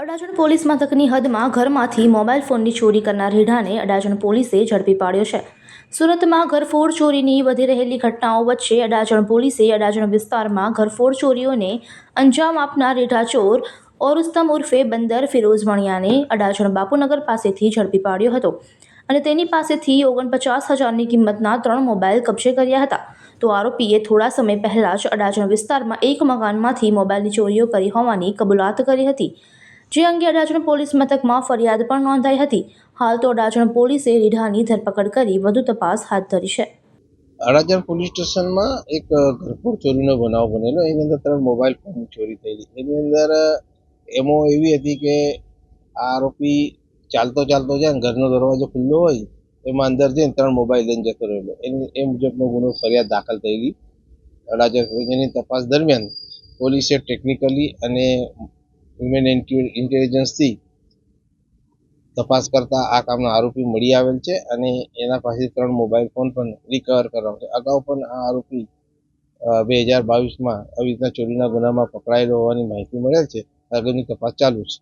Adajan police મથકની હદમાં ઘરમાંથી mobile ફોનની ચોરી કરનાર રીઢાને અડાજણ પોલીસે ઝડપી પાડ્યો છે. સુરતમાં ઘરફોડ ચોરીની વધી રહેલી ઘટનાઓ વચ્ચે અડાજણ પોલીસે અડાજણ વિસ્તારમાં ઘરફોડ ચોરીઓને અંજામ આપનાર રીઢા ચોર ઓરુસ્તમ ઉર્ફે બંદર ફિરોઝ મણિયાને અડાજણ બાપુનગર પાસેથી ઝડપી પાડ્યો હતો અને તેની પાસેથી ઓગણપચાસ હજારની કિંમતના ત્રણ મોબાઈલ કબજે કર્યા હતા. તો આરોપીએ થોડા સમય પહેલાં જ અડાજણ વિસ્તારમાં એક મકાનમાંથી મોબાઈલની ચોરીઓ કરી હોવાની કબૂલાત કરી હતી. જે અંગે અડાજણ પોલીસ મથકમાં ફરિયાદ પણ નોંધાઈ હતી. હાલ તો અડાજણ પોલીસે રીઢાની ધરપકડ કરી વધુ તપાસ હાથ ધરી છે. અડાજણ પોલીસ સ્ટેશનમાં એક ઘરપુર ચોરીનો બનાવ બનેલો. એની અંદર ત્રણ મોબાઈલ ફોન ચોરી થયેલી. એની અંદર એમો એવી હતી કે આરોપી ચાલતો ચાલતો જાય ને ઘરનો દરવાજો ખુલ્લો હોય, એમાં અંદર જઈને ત્રણ મોબાઈલ લઈને જતો રહેલો. એની, એ મુજબનો ગુનો ફરિયાદ દાખલ થયેલી. અડાજણ પોલીસની તપાસ દરમિયાન પોલીસે ટેકનિકલી અને હ્યુમન ઇન્ટેલિજન્સથી તપાસ કરતા આ કામનો આરોપી મળી આવેલ છે અને એના પાસેથી ત્રણ મોબાઈલ ફોન પણ રિકવર કરવામાં છે અગાઉ પણ આ આરોપી બે હજાર બાવીસમાં આવી રીતના ચોરીના ગુનામાં પકડાયેલો હોવાની માહિતી મળેલ છે. આગળની તપાસ ચાલુ છે.